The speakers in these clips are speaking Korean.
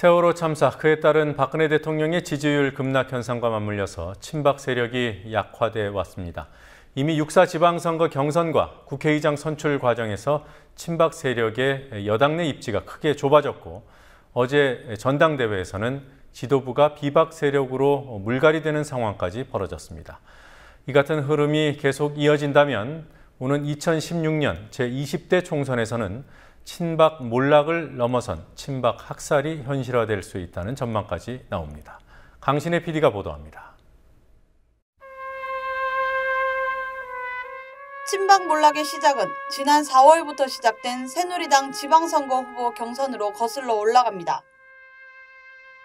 세월호 참사 그에 따른 박근혜 대통령의 지지율 급락 현상과 맞물려서 친박 세력이 약화돼 왔습니다. 이미 육사 지방선거 경선과 국회의장 선출 과정에서 친박 세력의 여당 내 입지가 크게 좁아졌고 어제 전당대회에서는 지도부가 비박 세력으로 물갈이 되는 상황까지 벌어졌습니다. 이 같은 흐름이 계속 이어진다면 오는 2016년 제20대 총선에서는 친박 몰락을 넘어선 친박 학살이 현실화될 수 있다는 전망까지 나옵니다. 강신의 PD가 보도합니다. 친박 몰락의 시작은 지난 4월부터 시작된 새누리당 지방선거 후보 경선으로 거슬러 올라갑니다.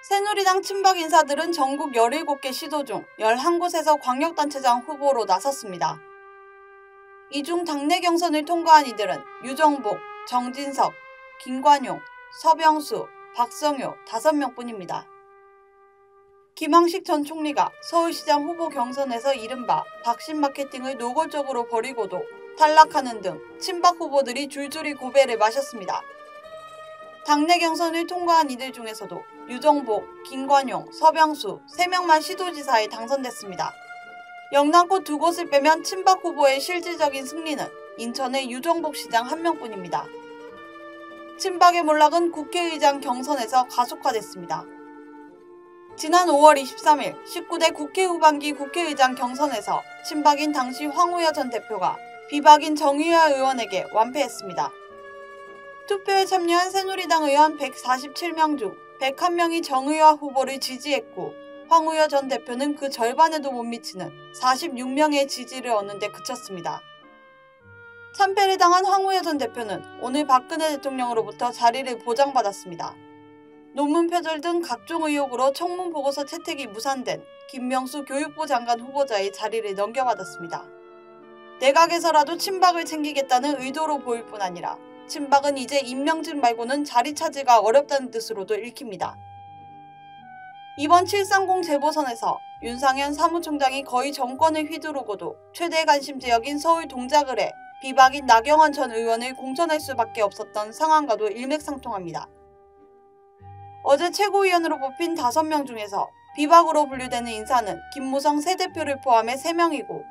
새누리당 친박 인사들은 전국 17개 시도 중 11곳에서 광역단체장 후보로 나섰습니다. 이 중 당내 경선을 통과한 이들은 유정복, 정진석, 김관용, 서병수, 박성효 5명뿐입니다. 김항식 전 총리가 서울시장 후보 경선에서 이른바 박신 마케팅을 노골적으로 벌이고도 탈락하는 등 친박 후보들이 줄줄이 고배를 마셨습니다. 당내 경선을 통과한 이들 중에서도 유정복, 김관용, 서병수 3명만 시도지사에 당선됐습니다. 영남권 두 곳을 빼면 친박 후보의 실질적인 승리는 인천의 유정복 시장 한 명뿐입니다. 친박의 몰락은 국회의장 경선에서 가속화됐습니다. 지난 5월 23일 19대 국회 후반기 국회의장 경선에서 친박인 당시 황우여 전 대표가 비박인 정의화 의원에게 완패했습니다. 투표에 참여한 새누리당 의원 147명 중 101명이 정의화 후보를 지지했고 황우여 전 대표는 그 절반에도 못 미치는 46명의 지지를 얻는 데 그쳤습니다. 참패를 당한 황우여 전 대표는 오늘 박근혜 대통령으로부터 자리를 보장받았습니다. 논문 표절 등 각종 의혹으로 청문 보고서 채택이 무산된 김명수 교육부 장관 후보자의 자리를 넘겨받았습니다. 내각에서라도 친박을 챙기겠다는 의도로 보일 뿐 아니라 친박은 이제 임명진 말고는 자리 차지가 어렵다는 뜻으로도 읽힙니다. 이번 730 재보선에서 윤상현 사무총장이 거의 정권을 휘두르고도 최대 관심 지역인 서울 동작을 해 비박인 나경원 전 의원을 공천할 수밖에 없었던 상황과도 일맥상통합니다. 어제 최고위원으로 뽑힌 5명 중에서 비박으로 분류되는 인사는 김무성 새 대표를 포함해 3명이고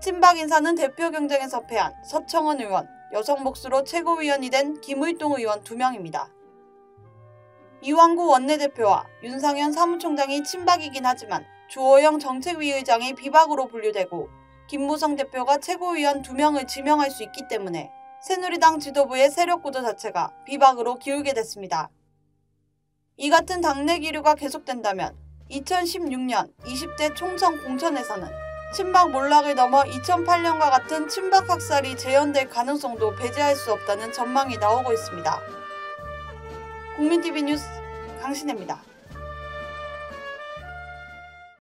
친박 인사는 대표 경쟁에서 패한 서청원 의원, 여성 몫으로 최고위원이 된 김의동 의원 2명입니다. 이왕구 원내대표와 윤상현 사무총장이 친박이긴 하지만 주호영 정책위 의장이 비박으로 분류되고 김무성 대표가 최고위원 2명을 지명할 수 있기 때문에 새누리당 지도부의 세력 구도 자체가 비박으로 기울게 됐습니다. 이 같은 당내 기류가 계속된다면 2016년 20대 총선 공천에서는 친박 몰락을 넘어 2008년과 같은 친박 학살이 재현될 가능성도 배제할 수 없다는 전망이 나오고 있습니다. 국민TV 뉴스 강신혜입니다.